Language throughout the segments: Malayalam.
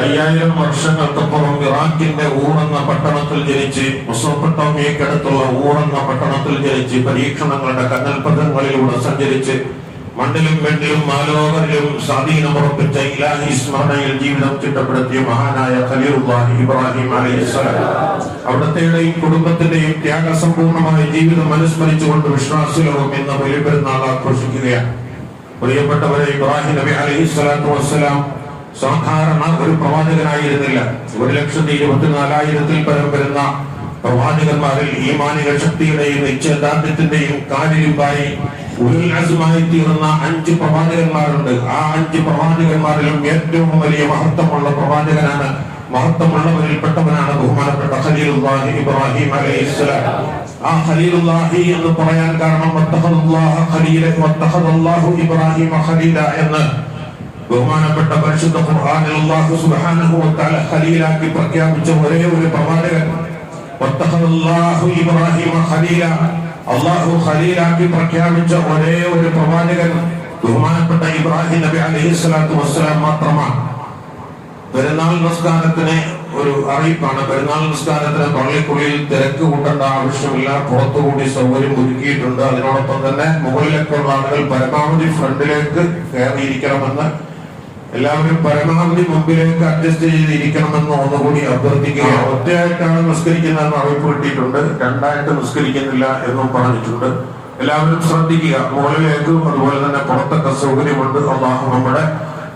അയ്യായിരം വർഷങ്ങൾക്കപ്പുറം ഇറാഖിന്റെ ഊണെന്ന പട്ടണത്തിൽ ജനിച്ച് മുസോപ്പട്ടോമിയക്കടുത്തുള്ള ഊണെന്ന പട്ടണത്തിൽ ജനിച്ച് പരീക്ഷണങ്ങളുടെ കന്നൽപഥങ്ങളിലൂടെ സഞ്ചരിച്ച് മണ്ണിലും വെണ്ണിലും മാലോകരിലും സ്വാധീനമുറപ്പിച്ച ഇലാഹി സ്മരണയിൽ ജീവിതം ചിട്ടപ്പെടുത്തിയ മഹാനായ ഖലീറുല്ലാഹി ഇബ്രാഹിം അലൈഹിസ്സലാം അവിടത്തെയുടെയും കുടുംബത്തിന്റെയും ത്യാഗസമ്പൂർണമായ ജീവിതം അനുസ്മരിച്ചുകൊണ്ട് വിശ്വാസികളും ഇന്ന് ബലിപെരുന്നാൾ ആഘോഷിക്കുകയാണ്. പ്രിയപ്പെട്ടവരെ ഇബ്രാഹിം നബി അലൈഹി സ്വലാത്തു വസ്സലാം സാധാരണ ഒരു പ്രവാചകനായിരുന്നില്ല. ഒരു ലക്ഷത്തി ഇരുപത്തിനാലായിരത്തിൽ പരം വരുന്ന പ്രവാചകന്മാരിൽ ഈമാനിക ശക്തിയുടെയും നിശ്ചയദാർഢ്യത്തിന്റെയും കാലിലുമ്പായി ഉല്ലാസമായി തീർന്ന അഞ്ച് പ്രവാചകന്മാരുണ്ട്. ആ അഞ്ച് പ്രവാചകന്മാരിലും ഏറ്റവും വലിയ മഹത്വമുള്ള പ്രവാചകനാണ് മഹത്വമുള്ളവരിൽ പെട്ടവനാണ് ബഹുമാനപ്പെട്ട ഖലീലുല്ലാഹി ഇബ്രാഹിം അലൈഹിസ്സലാം ആ ഖലീലുല്ലാഹി എന്ന് പറയാൻ കാരണം വത്തഖദുല്ലാഹ ഖലീല വത്തഖദല്ലാഹു ഇബ്രാഹിം ഖലീല എന്ന് ബഹുമാനപ്പെട്ട പരിശുദ്ധ ഖുർആനിൽ അല്ലാഹു സുബ്ഹാനഹു വ തആല ഖലീലാക്കി പ്രഖ്യാപിച്ച ഒരേ ഒരു പ്രവാചകൻ വത്തഖദല്ലാഹു ഇബ്രാഹിം ഖലീല. അല്ലാഹു ഖലീലാക്കി പ്രഖ്യാപിച്ച ഒരേ ഒരു പ്രവാചകൻ ബഹുമാനപ്പെട്ട ഇബ്രാഹിം നബി അലൈഹി സ്വലാത്തു വസ്സലാം മാത്രമാണ്. പെരുന്നാൾ നമസ്കാരത്തിന് ഒരു അറിയിപ്പാണ്. പെരുന്നാൾ നമസ്കാരത്തിന് പള്ളിക്കുള്ളിൽ തിരക്ക് കൂട്ടേണ്ട ആവശ്യമില്ല. പുറത്തുകൂടി സൗകര്യം ഒരുക്കിയിട്ടുണ്ട്. അതിനോടൊപ്പം തന്നെ മുകളിലൊക്കെ ഉള്ള ആളുകൾ പരമാവധി ഫ്രണ്ടിലേക്ക് കയറിയിരിക്കണമെന്ന് എല്ലാവരും പരമാവധി മുമ്പിലേക്ക് അഡ്ജസ്റ്റ് ചെയ്തിരിക്കണമെന്ന് ഒന്നുകൂടി അഭ്യർത്ഥിക്കുക ഒറ്റയായിട്ടാണ് നിസ്കരിക്കുന്നതെന്ന് അറിയിപ്പ് കിട്ടിയിട്ടുണ്ട് രണ്ടായിട്ട് നിസ്കരിക്കുന്നില്ല എന്നും പറഞ്ഞിട്ടുണ്ട്. എല്ലാവരും ശ്രദ്ധിക്കുക. മുകളിലേക്കും അതുപോലെ തന്നെ പുറത്തൊക്കെ സൗകര്യമുണ്ട്. അള്ളാഹു നമ്മുടെ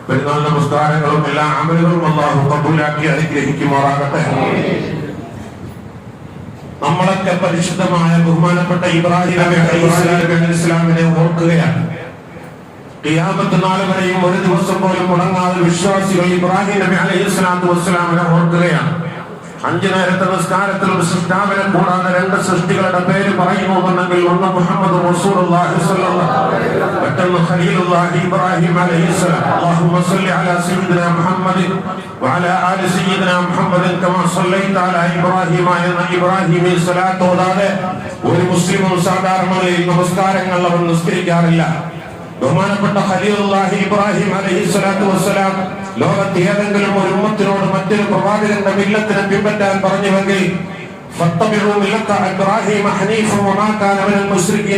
പെരുന്നാൾ നമസ്കാരങ്ങളും എല്ലാ അമലുകളും അള്ളാഹു കബൂലാക്കി അനുഗ്രഹിക്കുമാറാകട്ടെ. നമ്മളൊക്കെ പരിശുദ്ധമായ ബഹുമാനപ്പെട്ട ഇബ്രാഹിം ഇസ്ലാമിനെ ഓർക്കുകയാണ്. നാൾ വരെയും ഒരു ദിവസം പോലും മുടങ്ങാതെ വിശ്വാസികൾ ഇബ്രാഹിം നബി അലൈഹി സ്വലാത്തു വസ്സലാമിനെ ഓർക്കുകയാണ്. അഞ്ചു നേരത്തെ നിസ്കാരത്തിൽ സ്ഥാപനം കൂടാതെ രണ്ട് സൃഷ്ടികളുടെ പേര് പറയുന്നുണ്ടെങ്കിൽ ഒന്ന് മുഹമ്മദ് മറ്റൊന്ന് ഖലീലുല്ലാഹി ഇബ്രാഹിം അലൈഹിസ്സലാം അല്ലാഹുമ്മ സല്ലി അലാ സയ്യിദിന മുഹമ്മദ് വഅലാ ആലി സയ്യിദിന മുഹമ്മദ് കമാ സല്ലൈത അലാ ഇബ്രാഹിം എന്ന ഇബ്രാഹിമി സ്വലാത്ത് ഓതാതെ ഒരു മുസ്ലിമും സാധാരണ നമസ്കാരങ്ങൾ അവൻ നിസ്കരിക്കാറില്ല. ബഹുമാനപ്പെട്ട ഖലീലുള്ളാഹി ഇബ്രാഹിം അലൈഹി സ്വലാത്തു വസ്സലാം ലോകത്ത് ഏതെങ്കിലും ഒരു ഉമ്മത്തിനോട് മറ്റൊരു പ്രവാചകന്റെ മില്ലത്തിനെ പിൻപറ്റാൻ പറഞ്ഞുവെങ്കിൽ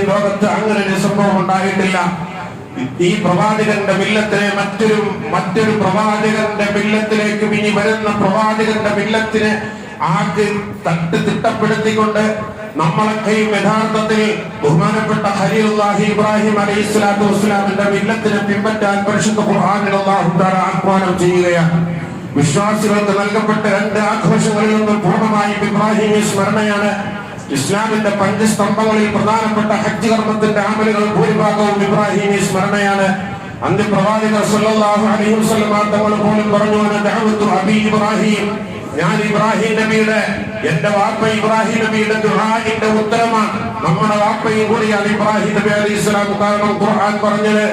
ലോകത്ത് അങ്ങനെ ഒരു സംഭവം ഉണ്ടായിട്ടില്ല. ഈ പ്രവാചകന്റെ മില്ലത്തിനെ മറ്റൊരു മറ്റൊരു പ്രവാചകന്റെ മില്ലത്തിലേക്ക് ഇനി വരുന്ന പ്രവാചകന്റെ മില്ലത്തിനെ ആകെ തട്ട് തിട്ടപ്പെടുത്തിക്കൊണ്ട് നമ്മളൊക്കെയും യഥാർത്ഥത്തിൽ ബഹുമാനപ്പെട്ട ഖലീലുല്ലാഹി ഇബ്രാഹിം അലൈഹി സ്വലാത്തു വസ്സലാമിന്റെ മില്ലത്തിനെ പിൻപറ്റാൻ പരിശുദ്ധ ഖുർആനിൽ ആഹ്വാനം ചെയ്യുകയാണ്. വിശ്വാസികൾക്ക് നൽകപ്പെട്ട രണ്ട് ആഘോഷങ്ങളിൽ നിന്നും പൂർണമായും ഇബ്രാഹിമി സ്മരണയാണ്. ഇസ്ലാമിന്റെ പഞ്ചസ്തംഭങ്ങളിൽ പ്രധാനപ്പെട്ട ഹജ്ജ് കർമ്മത്തിന്റെ അമലുകൾ ഭൂരിഭാഗവും ഇബ്രാഹിമി സ്മരണയാണ്. അന്ത്യപ്രവാചകർ സല്ലല്ലാഹു അലൈഹി വസല്ലം തങ്ങൾ പോലും പറഞ്ഞു ദഅവത്തു അബി ഇബ്രാഹിം. ഞാൻ ഇബ്രാഹിം നബിയുടെ എന്റെ വാപ്പ ഇബ്രാഹിം നബിയുടെ ദുഹാന്റെ ഉത്തരമാണ്. നമ്മുടെ വാപ്പയും കൂടിയാണ് ഇബ്രാഹിം നബി അലി ഇസ്ലാം കാരണം ഖുർആൻ പറഞ്ഞത്.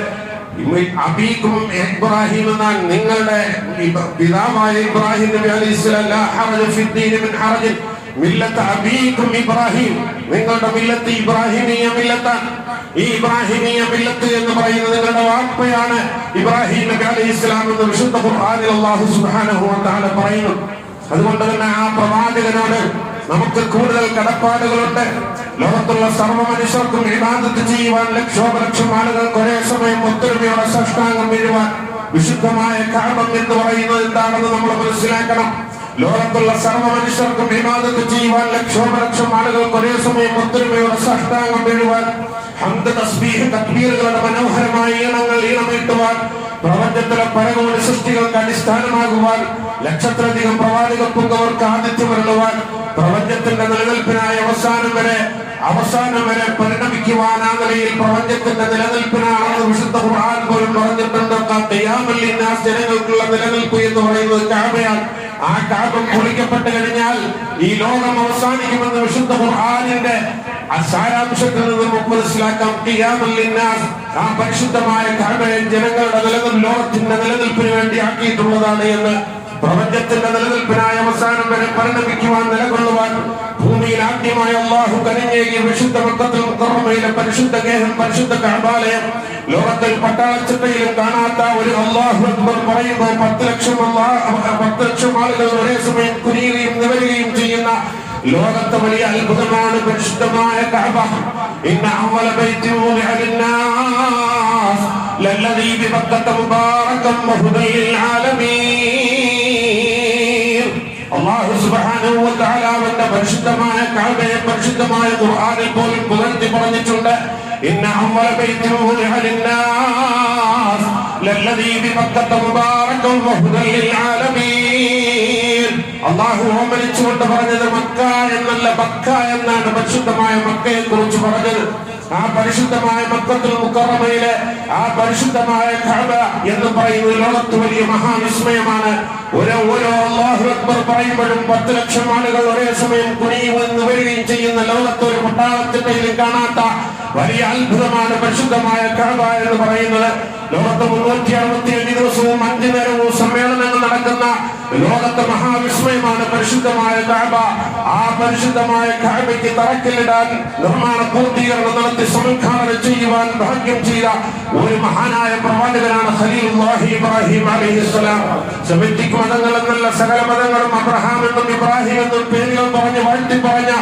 അബീക്കും ഇബ്രാഹിം എന്നാൽ നിങ്ങളുടെ പിതാവായ ഇബ്രാഹിം നബി അലി ഇസ്ലാം മില്ലത്ത് അബീക്കും ഇബ്രാഹിം. നിങ്ങളുടെ മില്ലത്ത് ഇബ്രാഹിമീയ മില്ലത്ത ഈ ഇബ്രാഹിമീയ മില്ലത്ത് എന്ന് പറയുന്നത് നിങ്ങളുടെ വാപ്പയാണ് ഇബ്രാഹിം നബി അലൈഹി ഇസ്ലാം എന്ന് വിശുദ്ധ ഖുർആനിൽ അല്ലാഹു സുബ്ഹാനഹു പറയുന്നു. അതുകൊണ്ട് തന്നെ ആ പ്രവാചകനോട് നമുക്ക് കൂടുതൽ കടപ്പാടുകളുണ്ട്. ലോകത്തുള്ള സർവ മനുഷ്യർക്കും ഇബാദത്ത് ചെയ്യുവാൻ ലക്ഷോപലക്ഷം ആളുകൾക്ക് ഒരേ സമയം ഒത്തൊരുമയോടെ സഷ്ടാംഗം വീഴുവാൻ വിശുദ്ധമായ കാമം എന്ന് പറയുന്നത് എന്താണെന്ന് നമ്മൾ മനസ്സിലാക്കണം. ലോകത്തുള്ള സർവ മനുഷ്യർക്കും വിവാദത്ത് ചെയ്യുവാൻ ലക്ഷോപലക്ഷം ആളുകൾക്ക് ഒരേ സമയം ഒത്തൊരുമയോടെ സഷ്ടാംഗം വീഴുവാൻ ഹന്ത തസ്ബീഹ് തക്ബീറുകളുടെ മനോഹരമായ ഈണങ്ങൾ ഈണമിട്ടുവാൻ പ്രപഞ്ചത്തിലെ പരകോടി സൃഷ്ടികൾക്ക് അടിസ്ഥാനമാകുവാൻ ലക്ഷത്തിലധികം പ്രവാചക പുങ്കവർക്ക് വരളുവാൻ പ്രപഞ്ചത്തിന്റെ നിലനിൽപ്പിനായ അവസാനം വരെ അവസാനം വരെ പരിണമിക്കുവാൻ പ്രപഞ്ചത്തിന്റെ നിലനിൽപ്പിനാണെന്ന് വിശുദ്ധ ഖുർആൻ പോലും പറഞ്ഞിട്ടുണ്ട്. ജനങ്ങൾക്കുള്ള നിലനിൽപ്പ് എന്ന് പറയുന്നത് കാബയാണ്. ആ കാപം പൊളിക്കപ്പെട്ട് കഴിഞ്ഞാൽ ഈ ലോകം അവസാനിക്കുമെന്ന് വിശുദ്ധ ഖുർആനിന്റെ ആ സാരാംശത്തിൽ നിന്ന് നമുക്ക് മനസ്സിലാക്കാം. ആ പരിശുദ്ധമായ കഅബയെ ജനങ്ങളുടെ നിലനിൽ ലോകത്തിന്റെ നിലനിൽപ്പിന് വേണ്ടി ആക്കിയിട്ടുള്ളതാണ് എന്ന് പ്രപഞ്ചത്തിന്റെ നിലനിൽപ്പിനായ അവസാനം വരെ പരിണമിക്കുവാൻ നിലകൊള്ളുവാൻ ഭൂമിയിൽ ആദ്യമായ അള്ളാഹു കനിഞ്ഞേകിയ വിശുദ്ധ മക്കത്തിൽ മുക്കറമയിലെ പരിശുദ്ധ ഗേഹം പരിശുദ്ധ കഅബാലയം ലോകത്തിൽ പട്ടാളച്ചിട്ടയിലും കാണാത്ത ഒരു അള്ളാഹു അക്ബർ പറയുമ്പോൾ പത്ത് ലക്ഷം പത്ത് ലക്ഷം ആളുകൾ ഒരേ സമയം കുനിയുകയും നിവരുകയും ചെയ്യുന്ന ലോകത്തെ വലിയ അത്ഭുതമാണ് പരിശുദ്ധമായ കഅബ ഇന്ന അവല ബൈത്തി വൂദിഅ ലിന്നാസ് ലല്ലദീ ബിബക്കത മുബാറകം വഹുദൻ ലിൽആലമീൻ അല്ലാഹു സുബ്ഹാനഹു വ തആല അവന്റെ പരിശുദ്ധമായ കഅബയെ പരിശുദ്ധമായ ഖുർആനിൽ പോലും പുകഴ്ത്തി പറഞ്ഞിട്ടുണ്ട് ഇന്ന അവല ബൈത്തി വൂദിഅ ലിന്നാസ് ലല്ലദീ ബിബക്കത മുബാറകം വഹുദൻ ലിൽആലമീൻ അള്ളാഹു ഓമനിച്ചുകൊണ്ട് പറഞ്ഞത് മക്ക എന്നല്ല മക്ക എന്നാണ് പരിശുദ്ധമായ മക്കയെ കുറിച്ച് പറഞ്ഞത്. ആ പരിശുദ്ധമായ മക്കത്തിൽ മുക്കറമയിലെ ആ പരിശുദ്ധമായ കഅബ എന്ന് പറയുന്ന ലോകത്ത് വലിയ മഹാവിസ്മയമാണ്. ഓരോ ഓരോ അള്ളാഹു അക്ബർ പറയുമ്പോഴും പത്ത് ലക്ഷം ആളുകൾ ഒരേ സമയം കുനിയുമെന്ന് വരികയും ചെയ്യുന്ന ലോകത്ത് ഒരു പട്ടാളത്തിന്റെ കാണാത്ത വലിയ അത്ഭുതമാണ് പരിശുദ്ധമായ കഅബ എന്ന് പറയുന്നത്. ലോകത്ത് മുന്നൂറ്റി അറുപത്തി അഞ്ച് ദിവസവും അഞ്ചു നേരവും സമ്മേളനങ്ങൾ നടക്കുന്ന ലോകത്തെ മഹാവിസ്മയമാണ് പരിശുദ്ധമായ കഅബ ആ പരിശുദ്ധമായ കാബയ്ക്ക് തറക്കല്ലിടാൻ നിർമ്മാണ പൂർത്തീകരണം നടത്തി സമുദ്ഘാടനം ചെയ്യുവാൻ ഭാഗ്യം ചെയ്ത ഒരു മഹാനായ പ്രവാചകനാണ് ഖലീലുല്ലാഹി ഇബ്രാഹിം അലൈഹിസ്സലാം സെമിറ്റിക് മതങ്ങൾ എന്നല്ല സകല മതങ്ങളും അബ്രഹാം എന്നും ഇബ്രാഹിം എന്നും പേരുകൾ പറഞ്ഞ് വാഴ്ത്തി പറഞ്ഞ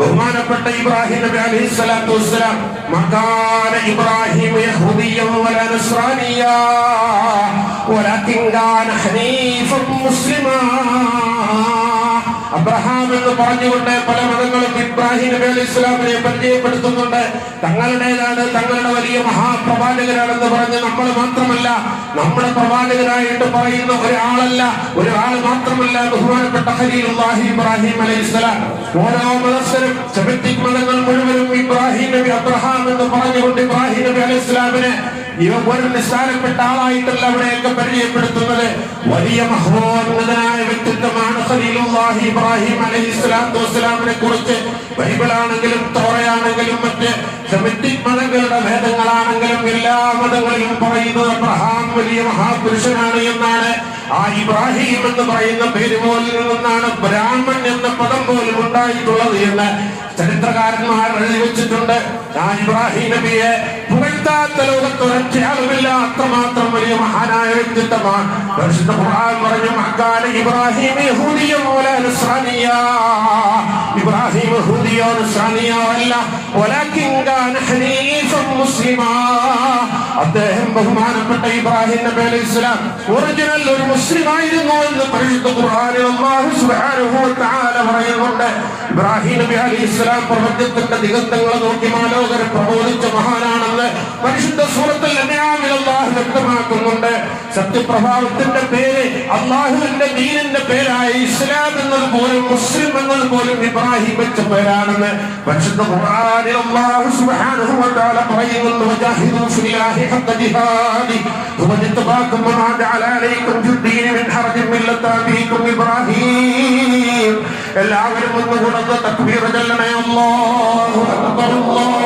ബഹുമാനപ്പെട്ട ഇബ്രാഹിം നബി അലൈഹി സ്വലാത്തു വസ്സലാം മകാന ഇബ്രാഹിം യഹൂദിയം വല നസ്രാനിയ ولكن كان حنيفا مسلما അബ്രഹാം എന്ന് പറഞ്ഞുകൊണ്ട് പല മതങ്ങളും ഇബ്രാഹിം നബി അലൈഹി ഇസ്ലാമിനെ പരിചയപ്പെടുത്തുന്നുണ്ട്. തങ്ങളുടേതാണ് തങ്ങളുടെ വലിയ മഹാപ്രവാചകരാണെന്ന് പറഞ്ഞ് നമ്മൾ മാത്രമല്ല നമ്മുടെ പ്രവാചകരായിട്ട് പറയുന്ന ഒരാളല്ല ഒരാൾ മാത്രമല്ല ബഹുമാനപ്പെട്ട ഖലീലുല്ലാഹി ഇബ്രാഹിം അലൈഹി ഇസ്ലാം ഓരോ മതസ്ഥരും സെമിറ്റിക് മതങ്ങൾ മുഴുവനും ഇബ്രാഹിം നബി അബ്രഹാം എന്ന് പറഞ്ഞുകൊണ്ട് ഇബ്രാഹിം നബി അലൈഹി ഇസ്ലാമിനെ ഇവ ഒരു നിസ്സാരപ്പെട്ട ആളായിട്ടല്ല അവിടെയൊക്കെ പരിചയപ്പെടുത്തുന്നത്. വലിയ മഹോന്നതനായ വ്യക്തിത്വമാണ് ഇബ്രാഹിം അലൈഹി സ്വലാത്തു വസ്സലാമിനെ കുറിച്ച് ബൈബിളാണെങ്കിലും തോറയാണെങ്കിലും മറ്റ് സെമിറ്റിക് മതങ്ങളുടെ ഭേദങ്ങളാണെങ്കിലും എല്ലാ മതങ്ങളിലും പറയുന്നത് അബ്രഹാം വലിയ മഹാപുരുഷനാണ് എന്നാണ്. ആ ഇബ്രാഹിം എന്ന് പറയുന്ന പേര് പോലും നിന്നാണ് ബ്രാഹ്മൺ എന്ന പദം പോലും ഉണ്ടായിട്ടുള്ളത് എന്ന് ചരിത്രകാരന്മാർ എഴുതി വെച്ചിട്ടുണ്ട് ഞാൻ ഇബ്രാഹിം നബിയെ പുകഴ്ത്താത്ത ലോകത്ത് ഒരൊറ്റയാളുമില്ല അത്രമാത്രം വലിയ മഹാനായ വ്യക്തിത്വമാണ്. പരിശുദ്ധ ഖുർആൻ പറഞ്ഞു മക്കാന ഇബ്രാഹിം യഹൂദിയോ വല നസ്രാനിയാ ഇബ്രാഹിം യഹൂദിയോ നസ്രാനിയോ അല്ല. വലകിൻ കാന മുസ്ലിമാ. അദ്ദേഹം ബഹുമാനപ്പെട്ട ഇബ്രാഹിം നബി അലൈഹി ഒറിജിനൽ ഒരു മുസ്ലിം ആയിരുന്നു എന്ന് പരിശുദ്ധ ഖുർആനിൽ അല്ലാഹു സുബ്ഹാനഹു വ തആല പറയുന്നുണ്ട്. ഇബ്രാഹിം നബി അലൈഹി അലൈഹിസ്ലാം പ്രപഞ്ചത്തിന്റെ ദിഗന്ധങ്ങളെ നോക്കി മാലോകര പ്രബോധിച്ച മഹാനാണെന്ന് പരിശുദ്ധ സൂറത്തിൽ അള്ളാഹു വ്യക്തമാക്കുന്നുണ്ട്. സത്യപ്രഭാവത്തിന്റെ പേര് അള്ളാഹുവിന്റെ ദീനിന്റെ പേരായ ഇസ്ലാം എന്നത് പോലും മുസ്ലിം എന്നത് പോലും ഇബ്രാഹിം വെച്ച പേരാണെന്ന് പരിശുദ്ധ ഖുർആനിൽ സുബ്ഹാനഹു വ തആല പറയുന്നു അലൈക്കും മിൻ എല്ലാവരും ഒന്ന് കൊടുത്ത് തക്ബീർ ചെല്ലണേ അല്ലാഹു അക്ബർ അല്ലാഹു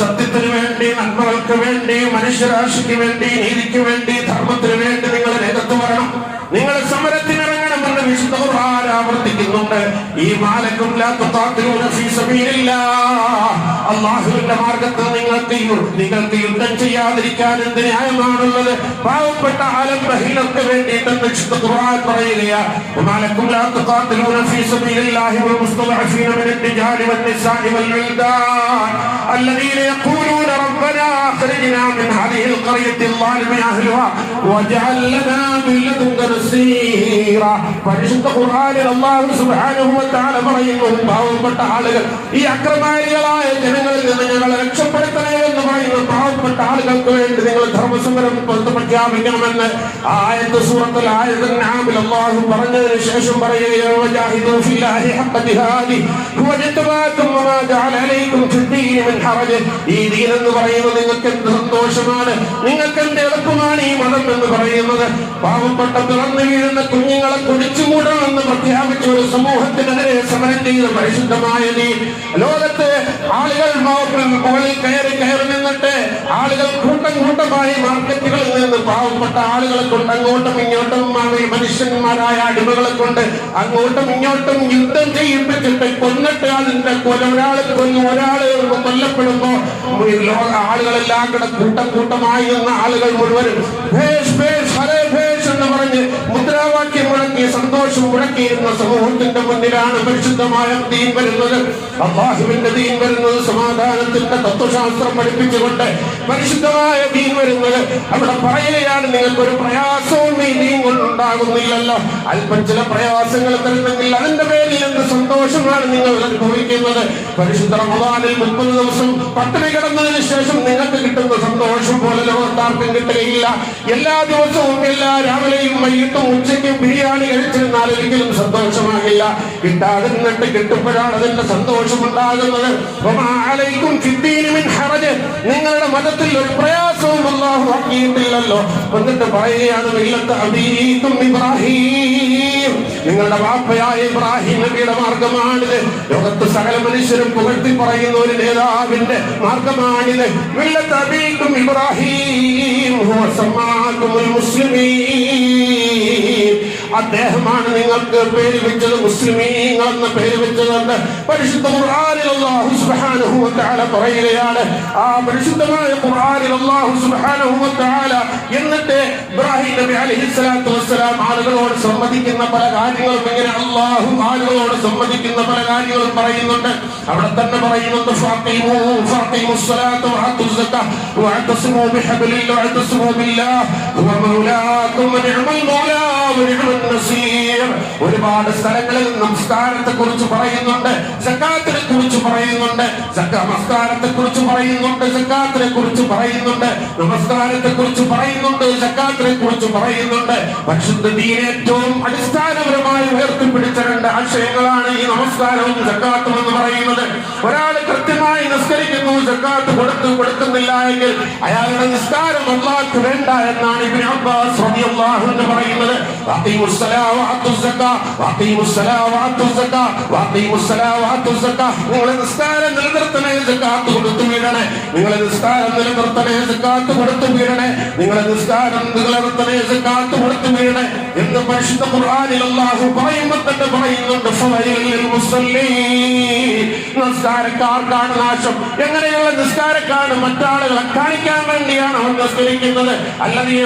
സത്യത്തിന് വേണ്ടി നന്മകൾക്ക് വേണ്ടി മനുഷ്യരാശിക്ക് വേണ്ടി നീതിക്ക് വേണ്ടി ആവർത്തിക്കുന്നുണ്ട് ഈ മാലക്കും ലാ തുഖാത്തിലൂന ഫീ സബീലില്ലാഹ് അള്ളാഹുവിന്റെ മാർഗത്തിൽ നിങ്ങൾക്ക് യു- നിങ്ങൾക്ക് യുദ്ധം ചെയ്യാതിരിക്കാൻ എന്ത് ന്യായമാണുള്ളത് പാവപ്പെട്ട ആലം ബഹിലർക്ക് വേണ്ടിയിട്ടെന്ന് വിശുദ്ധ ഖുർആൻ പറയുകയാ ومالكم لا تقاتلون في سبيل الله والمستضعفين من الرجال والنساء والولدان الذين يقولون ربنا اخرجنا من هذه القرية الظالم اهلها واجعل لنا من لدنك نصيرا പരിശുദ്ധ ഖുർആനിൽ അല്ലാഹു സുബ്ഹാനഹു വ തആല പറയുന്നു പാവപ്പെട്ട ആളുകൾ ഈ അക്രമാരികളായ ജനങ്ങളിൽ നിന്ന് ഞങ്ങളെ രക്ഷപ്പെടുത്തണേ എന്ന് പറയുന്ന പാവപ്പെട്ട ആളുകൾക്ക് വേണ്ടി നിങ്ങൾ ധർമ്മസമരം പ്രഖ്യാപിക്കണമെന്ന് ആയത്ത് സൂറത്തുൽ ആയത്തുൽ നാമിൽ അല്ലാഹു പറഞ്ഞതിന് ശേഷം ഈ ദീൻ എന്ന് പറയുന്നത് നിങ്ങൾക്ക് എന്ത് സന്തോഷമാണ്? നിങ്ങൾക്ക് എന്ത് എളുപ്പമാണ് ഈ മതം എന്ന് പറയുന്നത്? പാവപ്പെട്ട പിറന്നു വീഴുന്ന കുഞ്ഞുങ്ങളെ കുടിച്ചുകൂടണമെന്ന് പ്രഖ്യാപിച്ച ഒരു സമൂഹത്തിനെതിരെ സമരം ചെയ്ത പരിശുദ്ധമായ നീ ലോകത്തെ ആളുകൾ മുകളിൽ കയറി കയറി നിന്നിട്ട് ആളുകൾ കൂട്ടം കൂട്ടമായി മാർക്കറ്റുകളിൽ നിന്ന് പാവപ്പെട്ട ആളുകളെ കൊണ്ട് അങ്ങോട്ടും ഇങ്ങോട്ടും മനുഷ്യന്മാരായ അടിമകളെ കൊണ്ട് അങ്ങോട്ടും ഇങ്ങോട്ടും യുദ്ധം ചെയ്യിപ്പിച്ചിട്ട് കൊന്നിട്ട് അതിന്റെ കൊല ഒരാൾ കൊല്ലും ഒരാൾ കൊല്ലപ്പെടുമ്പോ ആളുകളെല്ലാം കൂടെ കൂട്ടം കൂട്ടമായി നിന്ന ആളുകൾ മുഴുവനും. പറഞ്ഞ് മുദ്രാവാക്യം മുഴക്കി സന്തോഷം മുഴക്കിയിരുന്ന സമൂഹത്തിന്റെ മുന്നിലാണ് പരിശുദ്ധമായ ദീൻ വരുന്നത്. അള്ളാഹുവിന്റെ ദീൻ വരുന്നത് സമാധാനത്തിന്റെ തത്വശാസ്ത്രം പഠിപ്പിച്ചുകൊണ്ട് പരിശുദ്ധമായ ദീൻ വരുന്നത്. അവിടെ പറയുകയാണ് നിങ്ങൾക്ക് ഒരു പ്രയാസവും ഈ ദീൻ കൊണ്ടുണ്ടാകുന്നില്ലല്ലോ അല്പം ചില പ്രയാസങ്ങൾ തരുന്നെങ്കിൽ അതിന്റെ പേരിൽ എന്ത് സന്തോഷമാണ് നിങ്ങൾ അനുഭവിക്കുന്നത്? പരിശുദ്ധ റമദാനിൽ മുപ്പത് ദിവസം പട്ടിണി കിടന്നതിന് ശേഷം നിങ്ങൾക്ക് കിട്ടുന്ന സന്തോഷം പോലെ ലോകത്താർക്കും കിട്ടുകയില്ല. എല്ലാ ദിവസവും എല്ലാ രാവിലെയും വൈകിട്ടും ഉച്ചയ്ക്ക് ബിരിയാണി കഴിച്ചിരുന്നാൽ ഒരിക്കലും സന്തോഷമാകില്ല. കിട്ടാതിരുന്നിട്ട് കിട്ടുമ്പോഴാണ് അതിന്റെ സന്തോഷം ഉണ്ടാകുന്നത് വമാ അലൈക്കും ഫിദ്ദീനി മിൻ ഹറജ്. നിങ്ങളുടെ മതത്തിൽ ഒരു പ്രയാസവും അല്ലാഹു ആക്കിയിട്ടില്ലല്ലോ. എന്നിട്ട് പറയുകയാണ് ഇബ്രാഹിം. നിങ്ങളുടെ വാപ്പയായ ഇബ്രാഹിം നബിയുടെ മാർഗമാണിത്. ലോകത്ത് സകല മനുഷ്യരും പുകഴ്ത്തി പറയുന്ന ഒരു നേതാവിന്റെ മാർഗമാണിത്. ഇബ്രാഹിം മുസ്ലിമീൻ. അദ്ദേഹമാണ് നിങ്ങൾക്ക് പേര് വെച്ചത് മുസ്ലിമീങ്ങൾ എന്ന പേര് വെച്ചതുകൊണ്ട് പരിശുദ്ധ ഖുർആനിൽ അല്ലാഹു സുബ്ഹാനഹു വ തആല പറയുകയാണ് ആ പരിശുദ്ധമായ ഖുർആനിൽ അല്ലാഹു സുബ്ഹാനഹു വ തആല എന്നിട്ട് ഇബ്രാഹിം നബി അലൈഹി സ്വലാത്തു വസ്സലാം ആളുകളോട് സംവദിക്കുന്ന പല കാര്യങ്ങളും ഇങ്ങനെ അല്ലാഹു ആളുകളോട് സംവദിക്കുന്ന പല കാര്യങ്ങളും പറയുന്നുണ്ട്. അവിടെ തന്നെ പറയുന്നുണ്ട് ഫാത്തിമു ഫാത്തിമു സ്വലാത്തു വഅത്തു സക്കാ വഅതസിമു ബിഹബ്ലില്ലാഹി വഅതസ്മു ബില്ലാഹ്. ഒരുപാട് സ്ഥലങ്ങളിൽ നമസ്കാരത്തെ കുറിച്ച് പറയുന്നുണ്ട് സക്കാത്തിനെ കുറിച്ച് പറയുന്നുണ്ട് നമസ്കാരത്തെ കുറിച്ച് പറയുന്നുണ്ട് സക്കാത്തിനെ കുറിച്ച് പറയുന്നുണ്ട് നമസ്കാരത്തെ കുറിച്ച് പറയുന്നുണ്ട്. സക്കാത്തിനെ കുറിച്ച് പറയുന്നുണ്ട് ദീൻ ഏറ്റവും അടിസ്ഥാനപരമായി ഉയർത്തിപ്പിടിച്ച രണ്ട് ആശയങ്ങളാണ് ഈ നമസ്കാരവും സക്കാത്തും എന്ന് പറയുന്നത്. ഒരാൾ കൃത്യമായി നിസ്കരിക്കുന്നു സക്കാത്ത് കൊടുത്തു കൊടുക്കുന്നില്ല എങ്കിൽ അയാളുടെ നിസ്കാരം ഒന്നാക്കി വേണ്ട എന്നാണ് ഇബ്നു അബ്ബാസ് നിസ്കാരം നിസ്കാരം പരിശുദ്ധ ഖുർആനിൽ അല്ലാഹു നിസ്കാരക്കാർക്കാണ് നാശം. എങ്ങനെയുള്ള നിസ്കാരക്കാണ് മറ്റാളുകളെ കാണിക്കാൻ വേണ്ടിയാണ് അവൻ നിസ്കരിക്കുന്നത്?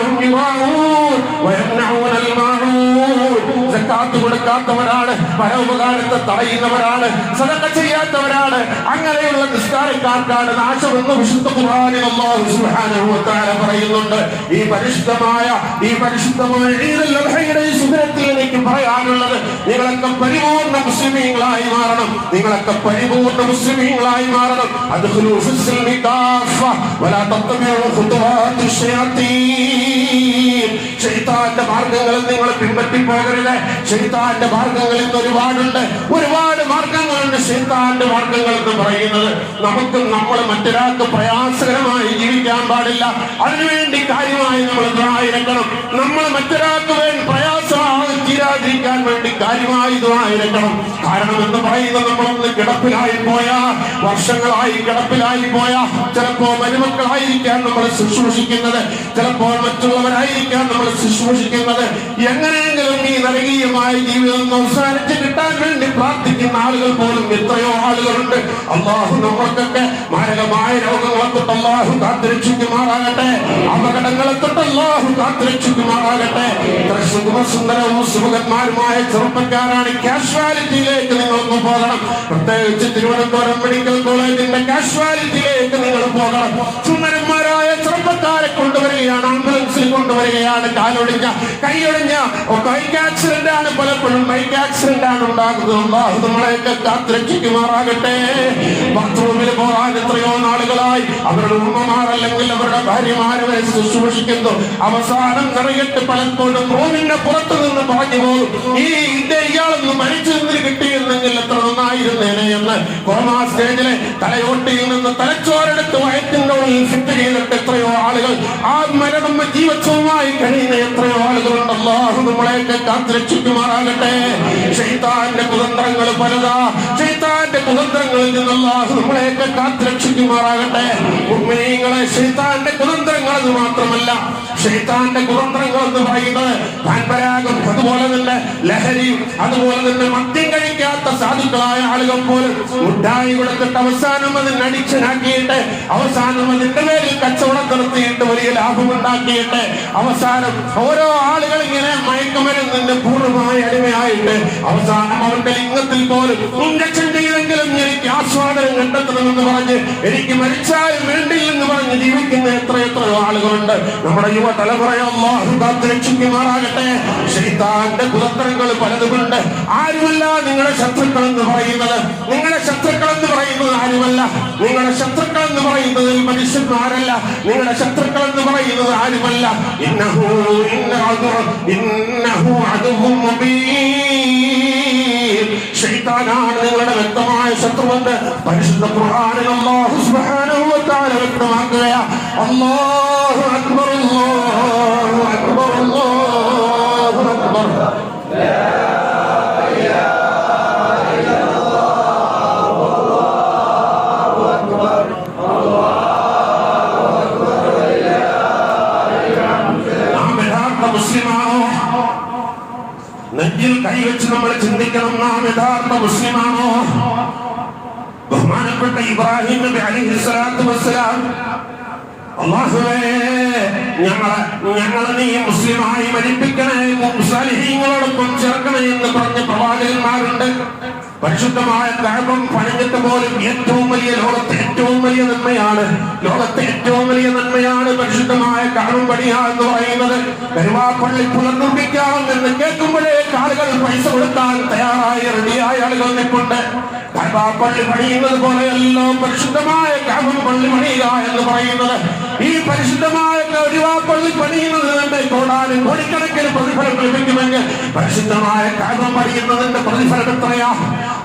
അല്ലതീഹും യുറാഊൻ വയംനഊനൽ മാഊൻ സക്കാത്ത് കൊടുക്കാത്തവരാണ് പരോപകാരത്തെ തടയുന്നവരാണ് സദക്ക ചെയ്യാത്തവരാണ്. അങ്ങനെയുള്ള നിസ്കാരക്കാർക്കാണ് നാശമെന്ന് വിശുദ്ധ ഖുർആനിൽ അല്ലാഹു സുബ്ഹാനഹു വ തആല പറയുന്നുണ്ട്. ഈ പരിശുദ്ധമായ ഈ പരിശുദ്ധമായ ഈദുൽ ഈ എനിക്ക് പറയാനുള്ളത് നിങ്ങളൊക്കെ പരിപൂർണ മുസ്ലിമീങ്ങളായി മാറണം. നിങ്ങളൊക്കെ പരിപൂർണ മുസ്ലിമീങ്ങളായി മാറണം. അദ്ഖുലൂ ഫിസ്സിൽ കാഫ വലാ തത്തബിഉ ശൈത്താന്റെ മാർഗങ്ങളിൽ നിങ്ങൾ പിൻപറ്റി പോകരുത് ശൈത്താന്റെ മാർഗങ്ങളിൽ നിന്ന് ഒരുപാടുണ്ട്. ഒരുപാട് മാർഗങ്ങളുണ്ട് ശൈത്താന്റെ മാർഗങ്ങൾ എന്ന് പറയുന്നത്. നമുക്ക് നമ്മൾ മറ്റൊരാൾക്ക് പ്രയാസകരമായി ജീവിക്കാൻ പാടില്ല. അതിനുവേണ്ടി കാര്യമായി നമ്മൾ ഇതായിരിക്കണം നമ്മൾ മറ്റൊരാൾക്ക് വേണ്ടി പ്രയാസമായി തീരാതിരിക്കാൻ വേണ്ടി കാര്യമായി ഇതായിരിക്കണം കാരണം എന്ന് പറയുന്നത് നമ്മളൊന്ന് കിടപ്പിലായി പോയ വർഷങ്ങളായി കിടപ്പിലായി പോയ ചിലപ്പോ മരുമക്കളായിരിക്കാൻ നമ്മൾ ശുശ്രൂഷിക്കുന്നത് ചിലപ്പോൾ മറ്റുള്ളവരായിരിക്കാൻ നമ്മൾ ശുശ്രൂഷിക്കുന്നത്. എങ്ങനെയെങ്കിലും ഈ നരകീയമായ ജീവിതം അവസാനിച്ച് കിട്ടാൻ വേണ്ടി പ്രാർത്ഥിക്കുന്ന ആളുകൾ പോലും എത്രയോ ആളുകളുണ്ട്. അള്ളാഹു നമ്മൾക്കൊക്കെ മാരകമായ രോഗങ്ങളെ അള്ളാഹു കാത്തിരക്ഷിക്കുമാറാകട്ടെ അപകടങ്ങളെ തൊട്ട് അള്ളാഹു കാത്തുരക്ഷിക്കുമാറാകട്ടെ സുന്ദരവും സുഖസുന്ദരവും സുഖന്മാരുമായ ചെറുപ്പക്കാരാണ് കാഷ്വാലിറ്റിയിലേക്ക് നിങ്ങൾക്ക് പോകണം. പ്രത്യേകിച്ച് തിരുവനന്തപുരം മെഡിക്കൽ കോളേജിന്റെ കാഷ്വാലിറ്റിയിലേക്ക് നിങ്ങൾ പോകണം. ചുമരന്മാരായ ചെറുപ്പക്കാരെ കൊണ്ടുവരികയാണ്. കൊണ്ടുവരികയാണ് കാലൊടിഞ്ഞ കൈയൊടിഞ്ഞ ബൈക്ക് ആക്സിഡന്റ് ആണ്. പലപ്പോഴും ബൈക്ക് ആക്സിഡന്റ് ആണ് ഉണ്ടാകുന്നത്. അള്ളാഹു നമ്മളെയൊക്കെ കാത്തിരക്ഷിക്കുമാറാകട്ടെ ബാത്റൂമിൽ പോകാൻ എത്രയോ നാളുകളായി അവരുടെ ഉമ്മമാർ അല്ലെങ്കിൽ അവരുടെ ഭാര്യമാരെ ശുശ്രൂഷിക്കുന്നു. അവസാനം നിറയിട്ട് പലപ്പോഴും റൂമിന്റെ പുറത്തു നിന്ന് പറഞ്ഞു പോകും. ഈ ഇയാളൊന്ന് മരിച്ചു നിന്ന് കിട്ടിയിരുന്നെങ്കിൽ എത്ര നന്നായിരുന്നേനെ എന്ന് കോമാ സ്റ്റേജിലെ തലയോട്ടിയിൽ നിന്ന് തലച്ചോരെടുത്ത് വയറ്റിന്റെ ഉള്ളിൽ ഫിറ്റ് ചെയ്തിട്ട് എത്രയോ ആളുകൾ ആ മരണം ജീവത്വമായി കഴിയുന്ന എത്രയോ ആളുകളുണ്ട്. അള്ളാഹു നമ്മളെയൊക്കെ കാത്തിരക്ഷിക്കുമാറാകട്ടെ. ഷെയ്ത്താന്റെ കുതന്ത്രങ്ങൾ പലതാ. ഷെയ്ത്താന്റെ കുതന്ത്രങ്ങളിൽ നിന്ന് അള്ളാഹു നമ്മളെയൊക്കെ കാത്തിരക്ഷിക്കുമാറാകട്ടെ. ഉമ്മനീങ്ങളെ ഷെയ്ത്താന്റെ കുതന്ത്രങ്ങൾ അത് മാത്രമല്ല. ഷെയ്ത്താന്റെ കുതന്ത്രങ്ങൾ എന്ന് പറയുന്നത് പാൻപരാഗം അതുപോലെ തന്നെ ലഹരിയും അതുപോലെ തന്നെ മദ്യം കഴിക്കാത്ത സാധുക്കളായ ആളുകൾ പോലും മുട്ടായി കൊടുത്തിട്ട് അവസാനം അതിന് അഡിക്ഷനാക്കിയിട്ട് അവസാനം അതിന്റെ പേരിൽ കച്ചവടം നടത്തിയിട്ട് വലിയ ലാഭം ഉണ്ടാക്കിയിട്ട് അവസാനം ഓരോ ആളുകൾ ഇങ്ങനെ മയക്കുമരുന്നിന്റെ പൂർണമായ അടിമയായിട്ട് അവസാനം അവരുടെ ലിംഗത്തിൽ പോലും ഇഞ്ചക്ഷൻ ചെയ്തെങ്കിലും എനിക്ക് ആസ്വാദനം കണ്ടെത്തണമെന്ന് പറഞ്ഞ് എനിക്ക് മരിച്ചാലും വേണ്ടില്ലെന്ന് പറഞ്ഞ് ജീവിക്കുന്ന എത്ര എത്രയോ ആളുകളുണ്ട്. നമ്മുടെ യുവ തലമുറയെ അള്ളാഹു കാത്ത് രക്ഷിക്കുമാറാകട്ടെ ശൈത്താന്റെ കുതന്ത്രങ്ങൾ പലതുമുണ്ട് ആരുമല്ല നിങ്ങളുടെ ശത്രുക്കൾ എന്ന് പറയുന്നത്. നിങ്ങളുടെ ശത്രുക്കൾ എന്ന് പറയുന്നത് ആരുമല്ല. നിങ്ങളുടെ ശത്രുക്കൾ എന്ന് പറയുന്നത് മനുഷ്യന്മാരല്ല. നിങ്ങളുടെ ശത്രുക്കൾ എന്ന് പറയുന്നത് ആരുമല്ല. ഇന്നഹു ഇന്നഹു അദുഹും മുബീൻ. ശൈത്താനാണ് നിങ്ങളുടെ വ്യക്തമായ ശത്രുവെന്ന് പരിശുദ്ധ ഖുർആനിൽ അല്ലാഹു സുബ്ഹാനഹു വ തആല വ്യക്തമാക്കുകയാ അല്ലാഹു അക്ബർ അല്ലാഹു അക്ബർ ചിന്തിക്കണം നാം യഥാർത്ഥ മുസ്ലിമാണോ? ബഹുമാനപ്പെട്ട ഇബ്രാഹിം നബി അലൈഹി സ്വലാത്തു വസ്സലാം. അള്ളാഹുവേ ഞങ്ങളെ ഞങ്ങളെ നീ മുസ്ലിമായി മരിപ്പിക്കണേ മുസ്ലിഹീങ്ങളോടൊപ്പം ചേർക്കണേ എന്ന് പറഞ്ഞ പ്രവാചകന്മാരുണ്ട്. പരിശുദ്ധമായ കഴമം പണിഞ്ഞിട്ട് പോലും ഏറ്റവും വലിയ ലോകത്തെ ഏറ്റവും വലിയ നന്മയാണ്. ലോകത്തെ ഏറ്റവും വലിയ നന്മയാണ് പരിശുദ്ധമായ കഴമം പണിയ എന്ന് പറയുന്നത്. കരുവാപ്പള്ളി പുനർനിർമ്മിക്കാം എന്ന് കേൾക്കുമ്പോഴേ ആളുകൾ പൈസ കൊടുക്കാൻ തയ്യാറായി റെഡിയായ ആളുകൾ നിൽപ്പുണ്ട്. കരുവാപ്പള്ളി പണിയുന്നത് പോലെയല്ലോ പരിശുദ്ധമായ കഴമം പള്ളി പണിയുക എന്ന് പറയുന്നത്. ഈ പരിശുദ്ധമായ കരുവാപ്പള്ളി പണിയുന്നത് തന്നെ കോടാനും കോടിക്കണക്കിന് പ്രതിഫലം ലഭിക്കുമെങ്കിൽ പരിശുദ്ധമായ കഴകം പണിയുന്നതിന്റെ പ്രതിഫലം എത്രയാ?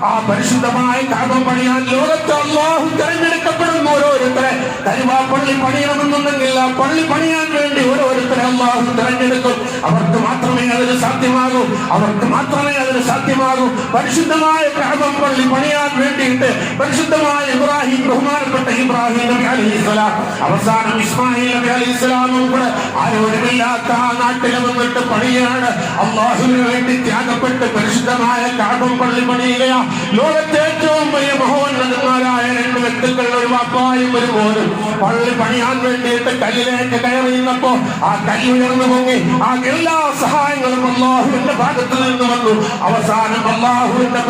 ആ പരിശുദ്ധമായ കഴകം പണിയാൻ ലോകത്തെ അള്ളാഹു തെരഞ്ഞെടുക്കപ്പെടുന്ന ഓരോരുത്തരെ കരുവാപ്പള്ളി പണിയണമെന്നുണ്ടെങ്കിൽ ആ പള്ളി പണിയാൻ വേണ്ടി ഓരോരുത്തരെ അള്ളാഹു തെരഞ്ഞെടുക്കും. അവർക്ക് മാത്രമേ അതിന് സാധ്യമാകൂ. അവർക്ക് മാത്രമേ അതിന് സാധ്യമാകൂ. പരിശുദ്ധമായ കഴകം പള്ളി പണിയാൻ വേണ്ടിയിട്ട് പരിശുദ്ധമായ ഇബ്രാഹിം ബഹുമാനപ്പെട്ട ഇബ്രാഹിം നബി അലൈഹി സ്വലാം അവസാനം ഇസ്മായിൽ നബി അലൈഹി സ്വലാമും കൂടെ ആരോഗ്യമില്ലാത്ത ആ നാട്ടിലെ വന്നിട്ട് പണിയാണ്. അള്ളാഹുവിന് വേണ്ടി ത്യാഗപ്പെട്ട് പരിശുദ്ധമായ കാടും പള്ളി പണിയുകയാ. ലോകത്തെ ഏറ്റവും വലിയ മഹോന്നതന്മാരായ രണ്ട് വ്യക്തികൾ ഒരു വാപ്പായും ഒരു മോനും പള്ളി പണിയാൻ വേണ്ടിയിട്ട് കല്ലിലേക്ക് കയറി നിന്നപ്പോ ആ കല്ല് ഉയർന്നു പൊങ്ങി. ആ എല്ലാ സഹായങ്ങളും അള്ളാഹുവിന്റെ അള്ളാഹുവിന്റെ ഭാഗത്ത് നിന്ന് വന്നു. അവസാനം അള്ളാഹുവിന്റെ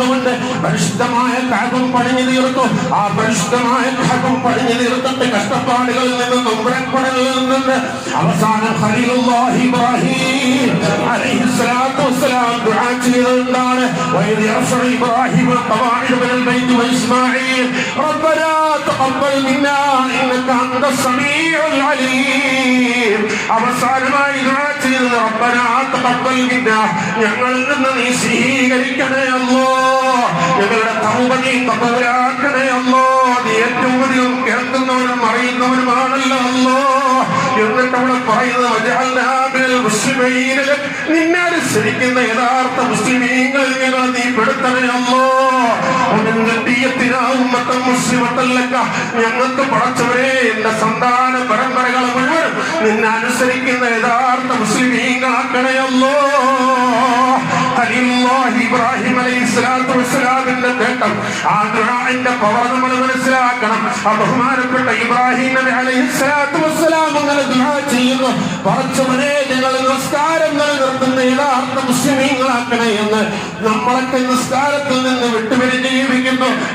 കൊണ്ട് പരിശുദ്ധമായ കാകം പണിഞ്ഞു തീർത്തു. ആ പരിശുദ്ധമായ കാകം പണിഞ്ഞു തീർത്തിട്ട് കഷ്ടപ്പാടുകളിൽ നിന്ന് നൊമ്പരപ്പടലിൽ നിന്ന് അവസാനം ഹലിലുല്ലാഹി ഇബ്രാഹിം അലൈഹിസ്സലാത്തു വസ്സലാം ദുആ ചെയ്തതാണ് ഇബ്രാഹിം ഖവാഇദ മിനൽ ബൈത്ത് റബ്ബനാ തഖബ്ബൽ മിന്നാ ഇന്നക സമീഉൽ അലീം. അവസാനമായി ദുആ റബ്ബനാ തഖബ്ബൽ മിന്നാ ഞങ്ങളിൽ നിന്ന് നീ സ്വീകരിക്കണേ അല്ലോ ഞങ്ങളുടെ തൗബ തമ്പവരാക്കണേ അല്ലോ നീ ഏറ്റവും അധികം കേൾക്കുന്നവനും അറിയുന്നവനുമാണല്ലോ അല്ലോ എന്നിട്ട് അവിടെ പറയുന്നത് നിന്നെ അനുസരിക്കുന്ന യഥാർത്ഥ മുസ്ലിമീങ്ങളിൽ ഞങ്ങൾ നീ പെടുത്തണേ അല്ലോ ഉമ്മത്തം മുസ്ലിമത്തല്ലക്ക. ഞങ്ങൾക്ക് പടച്ചവരെ എന്റെ സന്താന പരമ്പരകളെ മുഴുവൻ നിന്നെ അനുസരിക്കുന്ന യഥാർത്ഥ മുസ്ലിമീങ്ങളാക്കണയല്ലോ ഇബ്രാഹിം അലൈഹി സ്വലാത്തു വസ്സലാമിന്റെ നേട്ടം ആ ദുആഇന്റെ പവർ നമ്മൾ മനസ്സിലാക്കണം. ആ ബഹുമാനപ്പെട്ട ഇബ്രാഹിം നബി അലൈഹി സ്വലാത്തു വസ്സലാം അങ്ങനെ ദുആ ചെയ്യുന്നു. പറച്ചവനെ ഞങ്ങൾ നിസ്കാരങ്ങൾ നിർത്തുന്ന യഥാർത്ഥ മുസ്ലിമീങ്ങളാക്കണേ എന്ന് നമ്മളൊക്കെ നിസ്കാരത്തിൽ നിന്ന് വിട്ടുപിരിഞ്ഞ്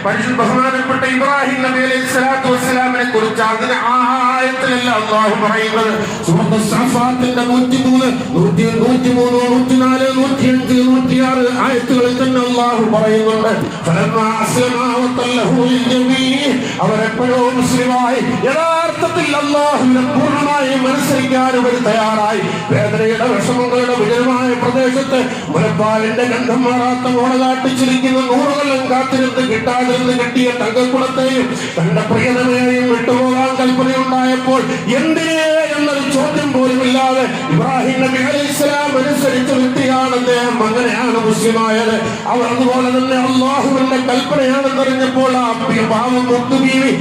പരിശുദ്ധ ബഹുമാനപ്പെട്ട ഇബ്രാഹിം നബി അലൈഹി സ്വലാത്തു വസ്സലാമിനെ കുറിച്ച് അതിന് ആയത്തിലല്ല അള്ളാഹു പറയുന്നത്. സൂറത്ത് സഫാത്തിന്റെ നൂറ്റിമൂന്ന് നൂറ്റി നൂറ്റിമൂന്ന് നൂറ്റിനാല് നൂറ്റിയഞ്ച് നൂറ്റിയാറ് ആയത്തുകളിൽ തന്നെ അള്ളാഹു പറയുന്നുണ്ട്. ഫലമാ അസ്ലമാ വതല്ലഹു ലിൽജമീഅ്. അവരെപ്പോഴോ മുസ്ലിമായി യഥാർത്ഥത്തിൽ അള്ളാഹുവിനെ പൂർണമായി മനസ്സിലാക്കാൻ അവർ തയ്യാറായി. വേദനയുടെ വിഷമങ്ങളുടെ വിജയമായ പ്രദേശത്ത് മുലപ്പാലിന്റെ ഗന്ധം മാറാത്ത മോള കാട്ടിച്ചിരിക്കുന്ന നൂറുകൊല്ലം കാത്തിരുന്ന് കിട്ടാതിരുന്ന് കിട്ടിയ തങ്കക്കുളത്തെയും തന്റെ പ്രിയതമയെയും വിട്ടുപോകാൻ കൽപ്പനയുണ്ടായപ്പോൾ എന്തിനേ എന്നൊരു ചോദ്യം പോലും ഇല്ലാതെ ഇബ്രാഹിം നബി അലൈഹി ഇസ്ലാം അനുസരിച്ച വ്യക്തിയാണ് അദ്ദേഹം. അങ്ങനെയാണ് മുസ്ലിമായത്. അവർ അതുപോലെ തന്നെ അള്ളാഹുവിന്റെ കൽപ്പനയാണെന്നറിഞ്ഞപ്പോൾ ആ പ്രിയ പാവം മുത്തുബീവി